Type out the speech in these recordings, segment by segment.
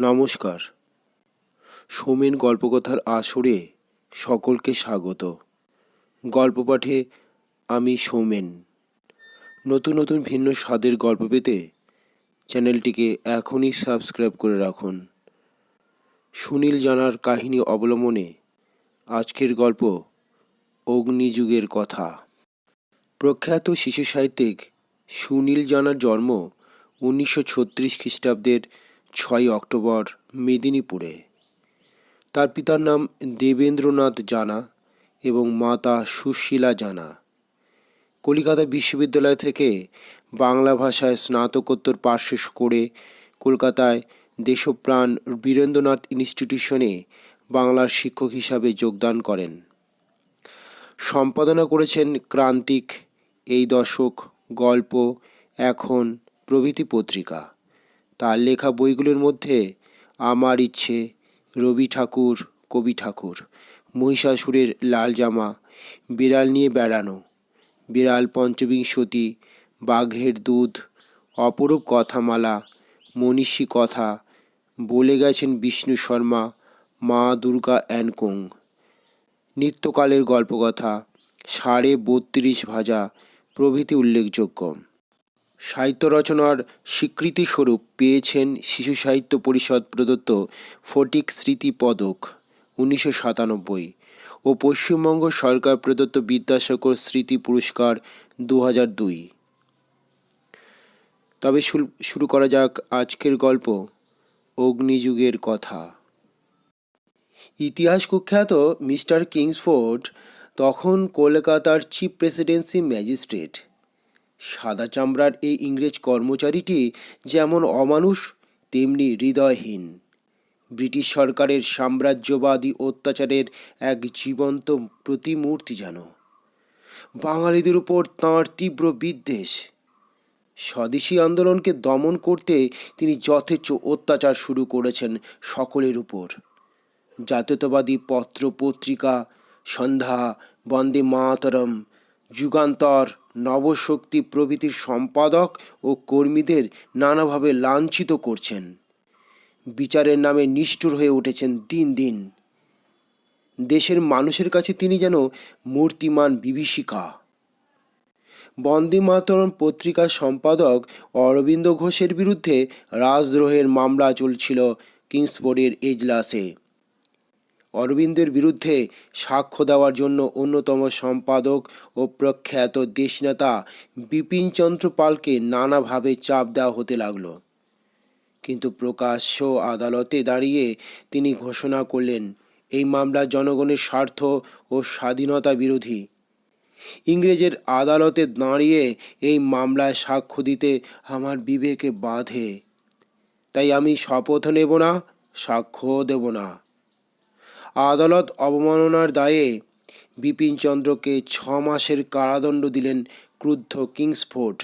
নমস্কার। সোমেন গল্পকথার আসরে সকলকে স্বাগত। গল্প পাঠে আমি সোমেন। নতুন নতুন ভিন্ন স্বাদের গল্প পেতে চ্যানেলটিকে এখনই সাবস্ক্রাইব করে রাখুন। সুনীল জানার কাহিনী অবলম্বনে আজকের গল্প অগ্নিযুগের কথা। প্রখ্যাত শিশু সাহিত্যিক সুনীল জানার জন্ম উনিশশো ছত্রিশ খ্রিস্টাব্দের ছয় অক্টোবর মেদিনীপুরে। তার পিতার নাম দেবেন্দ্রনাথ জানা এবং মাতা সুশীলা জানা। কলিকাতা বিশ্ববিদ্যালয় থেকে বাংলা ভাষায় স্নাতকোত্তর পাশ শেষ করে কলকাতায় দেশপ্রাণ বীরেন্দ্রনাথ ইনস্টিটিউশনে বাংলার শিক্ষক হিসাবে যোগদান করেন। সম্পাদনা করেছেন ক্রান্তিক, এই দশক গল্প, এখন প্রভৃতি পত্রিকা। তার লেখা বইগুলোর মধ্যে আমার ইচ্ছে, রবি ঠাকুর, কবি ঠাকুর, মহিষাসুরের লাল জামা, বিড়াল নিয়ে বেড়ানো, বিড়াল পঞ্চবিংশতি, বাঘের দুধ, অপরূপ কথামালা, মনীষী কথা, বলে গেছেন বিষ্ণু শর্মা, মা দুর্গা অ্যানকোং নিত্যকালের গল্পকথা, সাড়ে বত্রিশ ভাজা প্রভৃতি উল্লেখযোগ্য। সাহিত্য রচনার স্বীকৃতিস্বরূপ পেয়েছেন শিশু সাহিত্য পরিষদ প্রদত্ত ফটিক স্মৃতি পদক উনিশশো সাতানব্বই ও পশ্চিমবঙ্গ সরকার প্রদত্ত বিদ্যাসাগর স্মৃতি পুরস্কার দু হাজার দুই। তবে শুরু করা যাক আজকের গল্প, অগ্নিযুগের কথা। ইতিহাস কুখ্যাত মিস্টার কিংসফোর্ড তখন কলকাতার চিফ প্রেসিডেন্সি ম্যাজিস্ট্রেট সাদা চামড়ার এই ইংরেজ কর্মচারীটি যেমন অমানুষ, তেমনি হৃদয়হীন। ব্রিটিশ সরকারের সাম্রাজ্যবাদী অত্যাচারের এক জীবন্ত প্রতিমূর্তি যেন। বাঙালিদের উপর তাঁর তীব্র বিদ্বেষ। স্বদেশী আন্দোলনকে দমন করতে তিনি যথেচ্ছ অত্যাচার শুরু করেছেন সকলের উপর। জাতীয়তাবাদী পত্র পত্রিকা, সন্ধ্যা, বন্দে মাতরম, যুগান্তর নবশক্তি প্রভৃতির সম্পাদক ও কর্মীদের নানাভাবে লাঞ্ছিত করছেন। বিচারের নামে নিষ্ঠুর হয়ে উঠেছেন দিন দিন। দেশের মানুষের কাছে তিনি যেন মূর্তিমান বিভীষিকা। বন্দে মাতরম পত্রিকার সম্পাদক অরবিন্দ ঘোষের বিরুদ্ধে রাজদ্রোহের মামলা চলছিল কিংসবোর্ডের এজলাসে। অরবিন্দের বিরুদ্ধে সাক্ষ্য দেওয়ার জন্য অন্যতম সম্পাদক ও প্রখ্যাত দেশনেতা বিপিনচন্দ্র পালকে নানাভাবে চাপ দেওয়া হতে লাগল। কিন্তু প্রকাশ্য আদালতে দাঁড়িয়ে তিনি ঘোষণা করলেন, এই মামলা জনগণের স্বার্থ ও স্বাধীনতা বিরোধী। ইংরেজের আদালতে দাঁড়িয়ে এই মামলায় সাক্ষ্য দিতে আমার বিবেকে বাঁধে। তাই আমি শপথ নেব না সাক্ষ্য দেব না। আদালত অবমাননার দায়ে বিপিনচন্দ্রকে ছ মাসের কারাদণ্ড দিলেন ক্রুদ্ধ কিংসফোর্ড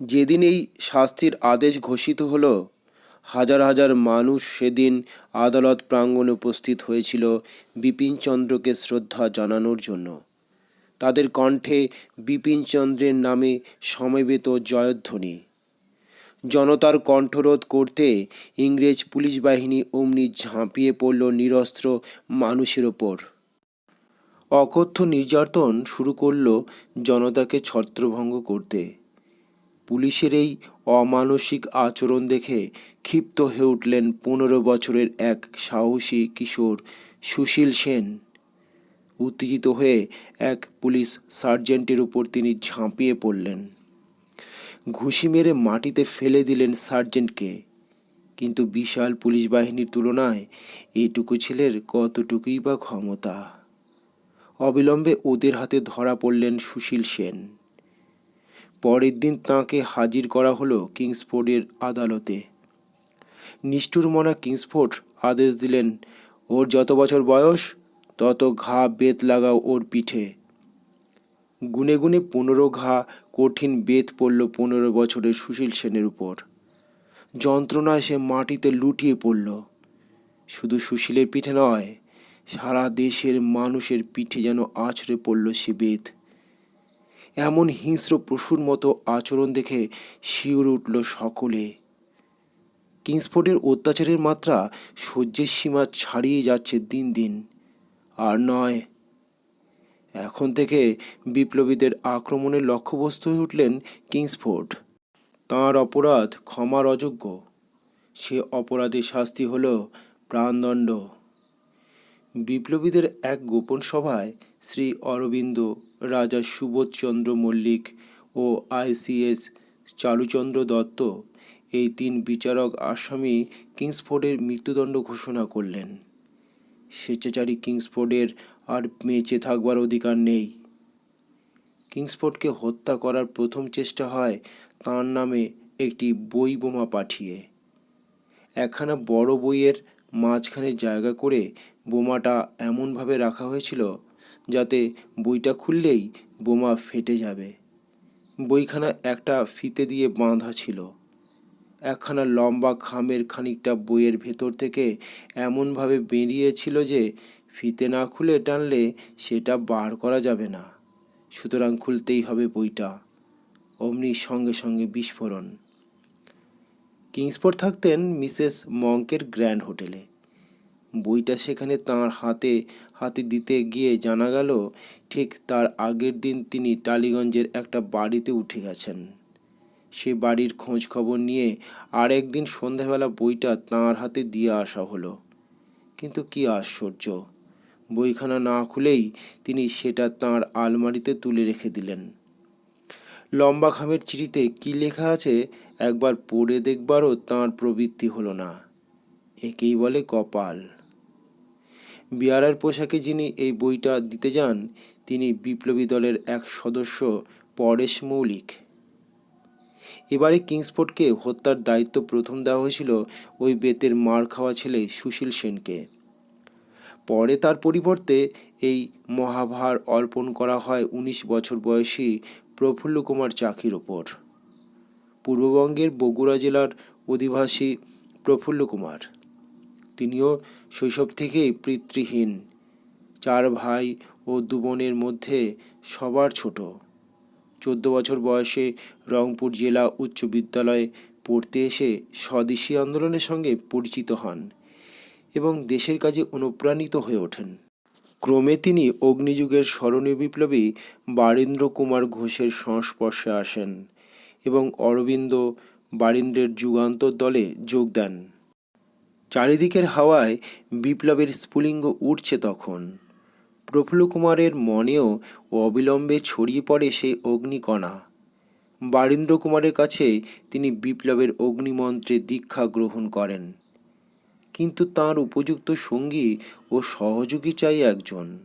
যেদিন এই শাস্তির আদেশ ঘোষিত হল, হাজার হাজার মানুষ সেদিন আদালত প্রাঙ্গণে উপস্থিত হয়েছিল বিপিনচন্দ্রকে শ্রদ্ধা জানানোর জন্য। তাদের কণ্ঠে বিপিনচন্দ্রের নামে সমবেত জয়ধ্বনি। জনতার কণ্ঠরোধ করতে ইংরেজ পুলিশ বাহিনী অমনি ঝাঁপিয়ে পড়ল নিরস্ত্র মানুষের ওপর। অকথ্য নির্যাতন শুরু করল জনতাকে ছত্রভঙ্গ করতে। পুলিশের এই অমানসিক আচরণ দেখে ক্ষিপ্ত হয়ে উঠলেন পনেরো বছরের এক সাহসী কিশোর সুশীল সেন। উত্তেজিত হয়ে এক পুলিশ সার্জেন্টের উপর তিনি ঝাঁপিয়ে পড়লেন। ঘুষি মেরে মাটিতে ফেলে দিলেন সার্জেন্টকে। কিন্তু বিশাল পুলিশ বাহিনীর তুলনায় এইটুকু ছেলের কতটুকুই বা ক্ষমতা? অবিলম্বে ওদের হাতে ধরা পড়লেন সুশীল সেন। পরের দিন তাঁকে হাজির করা হলো কিংসফোর্ডের আদালতে। নিষ্ঠুর মনা কিংসফোর্ড আদেশ দিলেন, ওর যত বছর বয়স, তত ঘা বেত লাগাও ওর পিঠে। গুনে গুনে পনেরো ঘা কঠিন বেত পড়ল পনেরো বছরের সুশীল সেনের উপর। যন্ত্রণায় সে মাটিতে লুটিয়ে পড়ল। শুধু সুশীলের পিঠে নয়, সারা দেশের মানুষের পিঠে যেন আছড়ে পড়ল সে বেত এমন হিংস্র পশুর মতো আচরণ দেখে শিউরে উঠল সকলে। কিংসফোর্ডের অত্যাচারের মাত্রা সহ্যের সীমা ছাড়িয়ে যাচ্ছে দিন দিন। আর নয় এখন থেকে বিপ্লবীদের আক্রমণের লক্ষ্যবস্তু হয়ে উঠলেন কিংসফোর্ড। তাঁর অপরাধ ক্ষমার অযোগ্য। সে অপরাধের শাস্তি হল প্রাণদণ্ড। বিপ্লবীদের এক গোপন সভায় শ্রী অরবিন্দ, রাজা সুবোধচন্দ্র মল্লিক ও আইসিএস চালুচন্দ্র দত্ত এই তিন বিচারক আসামি কিংসফোর্ডের মৃত্যুদণ্ড ঘোষণা করলেন। স্বেচ্ছাচারী কিংসফোর্ডের আর বেঁচে থাকবার অধিকার নেই। কিংসফোর্ডকে হত্যা করার প্রথম চেষ্টা হয় তার নামে একটি বই বোমা পাঠিয়ে। একখানা বড় বইয়ের মাঝখানে জায়গা করে বোমাটা এমনভাবে রাখা হয়েছিল যাতে বইটা খুললেই বোমা ফেটে যাবে। বইখানা একটা ফিতে দিয়ে বাঁধা ছিল। একখানা লম্বা খামের খানিকটা বইয়ের ভেতর থেকে এমনভাবে বেরিয়েছিল যে ফিতে না খুলে টানলে সেটা বার করা যাবে না। সুতরাং খুলতেই হবে বইটা। অমনি সঙ্গে সঙ্গে বিস্ফোরণ। কিংসফোর্ড থাকতেন মিসেস মঙ্কের গ্র্যান্ড হোটেলে। বইটা সেখানে তাঁর হাতে হাতে দিতে গিয়ে জানা গেল, ঠিক তার আগের দিন তিনি টালিগঞ্জের একটা বাড়িতে উঠে গেছেন। সে বাড়ির খোঁজ খবর নিয়ে আর একদিন সন্ধ্যাবেলা বইটা তাঁর হাতে দিয়ে আসা হলো। কিন্তু কি আশ্চর্য! বইখানা না খুলেই তিনি সেটা তাঁর আলমারিতে তুলে রেখে দিলেন। লম্বা খামের চিঠিতে কি লেখা আছে, একবার পড়ে দেখবারও তাঁর প্রবৃত্তি হলো না। একেই বলে কপাল। বিয়ারার পোশাকে যিনি এই বইটা দিতে যান, তিনি বিপ্লবী দলের এক সদস্য পরেশ মৌলিক। এবারে কিংসফোর্ডকে হত্যার দায়িত্ব প্রথম দেওয়া হয়েছিল ওই বেতের মার খাওয়া ছেলে সুশীল সেনকে। পরে তার পরিবর্তে এই মহাভার অর্পণ করা হয় উনিশ বছর বয়সী প্রফুল্ল কুমার চাকির ওপর। পূর্ববঙ্গের বগুড়া জেলার অধিবাসী প্রফুল্ল কুমার। তিনিও শৈশব থেকেই পিতৃহীন। চার ভাই ও দু বোনের মধ্যে সবার ছোট। চোদ্দ বছর বয়সে রংপুর জেলা উচ্চ বিদ্যালয়ে পড়তে এসে স্বদেশী আন্দোলনের সঙ্গে পরিচিত হন। এবং দেশের কাজে অনুপ্রাণিত হয়ে ওঠেন। ক্রমে তিনি অগ্নিযুগের স্মরণীয় বিপ্লবী বারীন্দ্র কুমার ঘোষের সংস্পর্শে আসেন এবং অরবিন্দ বারীন্দ্রের যুগান্তর দলে যোগ দেন। চারিদিকের হাওয়ায় বিপ্লবের স্ফুলিঙ্গ উঠছে তখন। প্রফুল্ল কুমারের মনেও অবিলম্বে ছড়িয়ে পড়ে সেই অগ্নিকণা। বারীন্দ্র কুমারের কাছে তিনি বিপ্লবের অগ্নিমন্ত্রে দীক্ষা গ্রহণ করেন। কিন্তু তার উপযুক্ত সঙ্গী ও সহযোগী চাই একজন।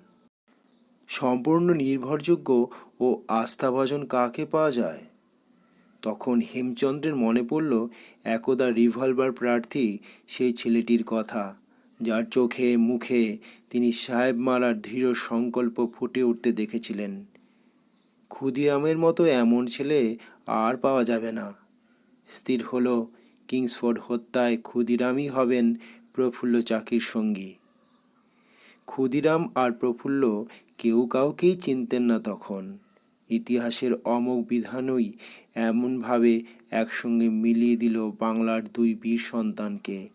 সম্পূর্ণ নির্ভরযোগ্য ও আস্থাভাজন কাকে পাওয়া যায়? তখন হেমচন্দ্রের মনে পড়ল, একদা রিভলভার প্রার্থী সেই ছেলেটির কথা, যার চোখে মুখে তিনি সাহেব মারার দৃঢ় সংকল্প ফুটে উঠতে দেখেছিলেন। ক্ষুদিরামের মতো এমন ছেলে আর পাওয়া যাবে না। স্থির হল, কিংসফোর্ড হত্যায় ক্ষুদিরামই হবেন প্রফুল্ল চাকির সঙ্গী। ক্ষুদিরাম আর প্রফুল্ল কেউ কাউকেই চিনতেন না তখন। ইতিহাসের অমোঘ বিধানই এমনভাবে একসঙ্গে মিলিয়ে দিল বাংলার দুই বীর সন্তানকে।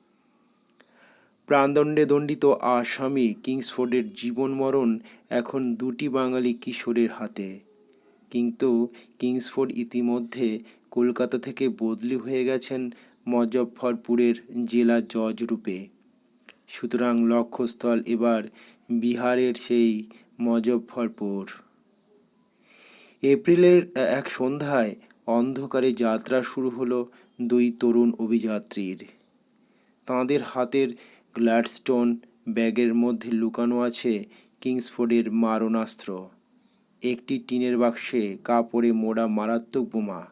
প্রাণদণ্ডে দণ্ডিত আসামি কিংসফোর্ডের জীবন মরণ এখন দুটি বাঙালি কিশোরের হাতে। কিন্তু কিংসফোর্ড ইতিমধ্যে কলকাতা থেকে বদলি হয়ে গেছেন মজফ্ফরপুরের জেলা জজ রূপে। সুতরাং লক্ষ্যস্থল এবার বিহারের সেই মজফ্ফরপুর। এপ্রিলের এক সন্ধ্যায় অন্ধকারে যাত্রা শুরু হলো দুই তরুণ অভিযাত্রীর। তাঁদের হাতের গ্ল্যাডস্টোন ব্যাগের মধ্যে লুকানো আছে কিংসফোর্ডের মারণাস্ত্র। একটি টিনের বাক্সে কাপড়ে মোড়া মারাত্মক বোমা।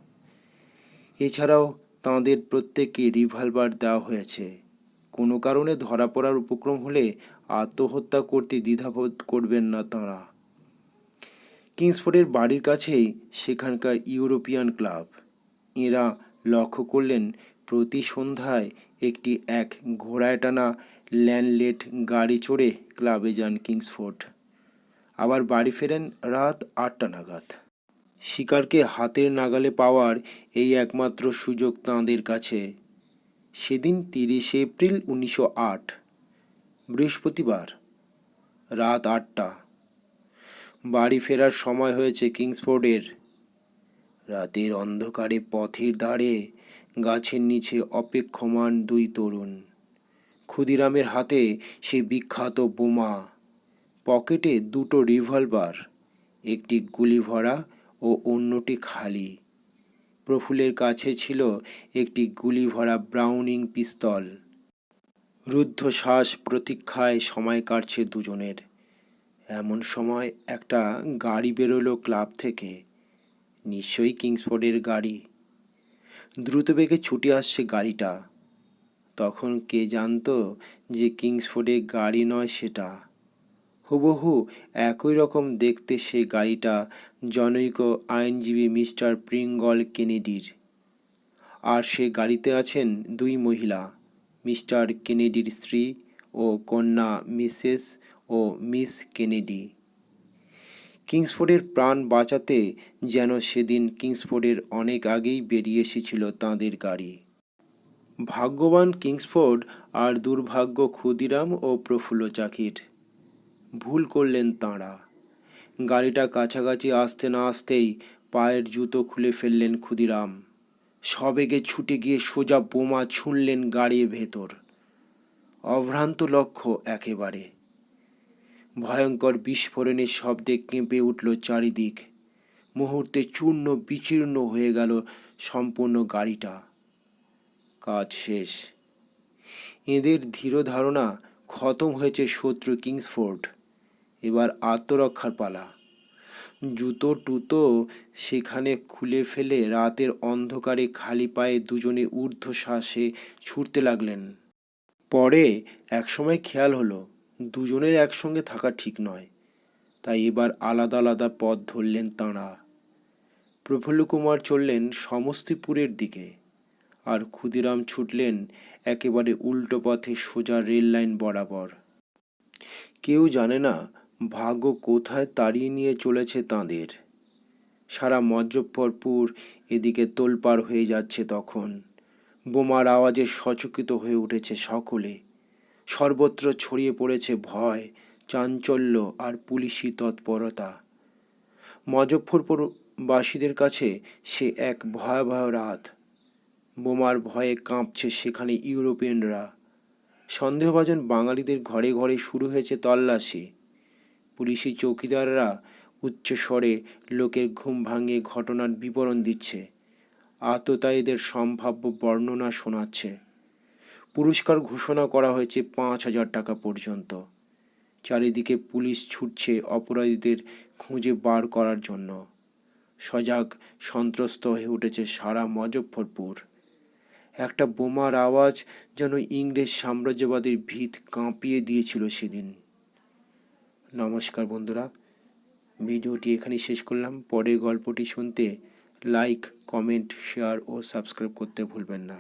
এছাড়াও তাঁদের প্রত্যেককে রিভলভার দেওয়া হয়েছে। কোনো কারণে ধরা পড়ার উপক্রম হলে আত্মহত্যা করতে দ্বিধাবোধ করবেন না তাঁরা। কিংসফোর্ডের বাড়ির কাছেই সেখানকার ইউরোপিয়ান ক্লাব। এরা লক্ষ্য করলেন, প্রতি সন্ধ্যায় একটি এক ঘোড়ায় টানা ল্যান্ডলেট গাড়ি চড়ে ক্লাবে যান কিংসফোর্ড। আবার বাড়ি ফেরেন রাত আটটা নাগাদ। শিকারকে হাতের নাগালে পাওয়ার এই একমাত্র সুযোগ তাঁদের কাছে। সেদিন তিরিশে এপ্রিল উনিশশো আট, বৃহস্পতিবার, রাত আটটা। বাড়ি ফেরার সময় হয়েছে কিংসফোর্ডের। রাতের অন্ধকারে পথের ধারে গাছের নিচে অপেক্ষমান দুই তরুণ। ক্ষুদিরামের হাতে সে বিখ্যাত বোমা। পকেটে দুটো রিভলভার, একটি গুলি ভরা ও অন্যটি খালি। প্রফুল্লের কাছে ছিল একটি গুলি ভরা ব্রাউনিং পিস্তল। রুদ্ধশ্বাস প্রতীক্ষায় সময় কাটছে দুজনের। এমন সময় একটা গাড়ি বেরোলো ক্লাব থেকে। নিশ্চয়ই কিংসফোর্ডের গাড়ি। দ্রুত বেগে ছুটে আসছে গাড়িটা। তখন কে জানতো যে কিংসফোর্ডের গাড়ি নয় সেটা। হুবহু একই রকম দেখতে সেই গাড়িটা, জনৈক আইনজীবী মিস্টার প্রিঙ্গল কেনেডির। আর সে গাড়িতে আছেন দুই মহিলা, মিস্টার কেনেডির স্ত্রী ও কন্যা মিসেস ও মিস কেনেডি। কিংসফোর্ডের প্রাণ বাঁচাতে যেন সেদিন কিংসফোর্ডের অনেক আগেই বেরিয়ে এসেছিল তাঁদের গাড়ি। ভাগ্যবান কিংসফোর্ড আর দুর্ভাগ্য ক্ষুদিরাম ও প্রফুল্ল চাকির। ভুল করলেন তাঁরা। গাড়িটা কাছাকাছি আসতে না আসতেই পায়ের জুতো খুলে ফেললেন ক্ষুদিরাম। সবেগে ছুটে গিয়ে সোজা বোমা ছুঁড়লেন গাড়ির ভেতর। অভ্রান্ত লক্ষ্য একেবারে। ভয়ঙ্কর বিস্ফোরণের শব্দে কেঁপে উঠল চারিদিক। মুহূর্তে চূর্ণ বিচীর্ণ হয়ে গেল সম্পূর্ণ গাড়িটা। কাজ শেষ। এদের ধীর ধারণা খতম হয়েছে শত্রু কিংসফোর্ড। এবার আত্মরক্ষার পালা। জুতো টুতো সেখানে খুলে ফেলে রাতের অন্ধকারে খালি পায়ে দুজনে ঊর্ধ্বশ্বাসে ছুটতে লাগলেন। পরে একসময় খেয়াল হলো, দুজনের একসঙ্গে থাকা ঠিক নয়। তাই এবার আলাদা আলাদা পথ ধরলেন তাঁরা। প্রফুল্ল কুমার চললেন সমস্তিপুরের দিকে। আর ক্ষুদিরাম ছুটলেন একেবারে উল্টো পথে সোজা রেল লাইন বরাবর। কেউ জানে না ভাগ্য কোথায় তাড়িয়ে নিয়ে চলেছে তাঁদের? সারা মজ্জফরপুর এদিকে তোলপাড় হয়ে যাচ্ছে তখন। বোমার আওয়াজে সচকিত হয়ে উঠেছে সকলে। সর্বত্র ছড়িয়ে পড়েছে ভয়, চাঞ্চল্য আর পুলিশি তৎপরতা। মজফরপুরবাসীদের কাছে সে এক ভয়াবহ রাত। বোমার ভয়ে কাঁপছে সেখানে ইউরোপিয়ানরা। সন্দেহভাজন বাঙালিদের ঘরে ঘরে শুরু হয়েছে তল্লাশি। পুলিশি চৌকিদাররা উচ্চস্বরে লোকের ঘুম ভাঙিয়ে ঘটনার বিবরণ দিচ্ছে। আততায়ীদের সম্ভাব্য বর্ণনা শোনাচ্ছে। পুরস্কার ঘোষণা করা হয়েছে পাঁচ হাজার টাকা পর্যন্ত। চারিদিকে পুলিশ ছুটছে অপরাধীদের খুঁজে বার করার জন্য। সজাগ, সন্ত্রস্ত হয়ে উঠেছে সারা মজফরপুর একটা বোমার আওয়াজ যেন ইংরেজ সাম্রাজ্যবাদীর ভিত কাঁপিয়ে দিয়েছিল সেদিন। নমস্কার বন্ধুরা। ভিডিওটি এখানেই শেষ করলাম। পরের গল্পটি শুনতে লাইক কমেন্ট শেয়ার ও সাবস্ক্রাইব করতে ভুলবেন না।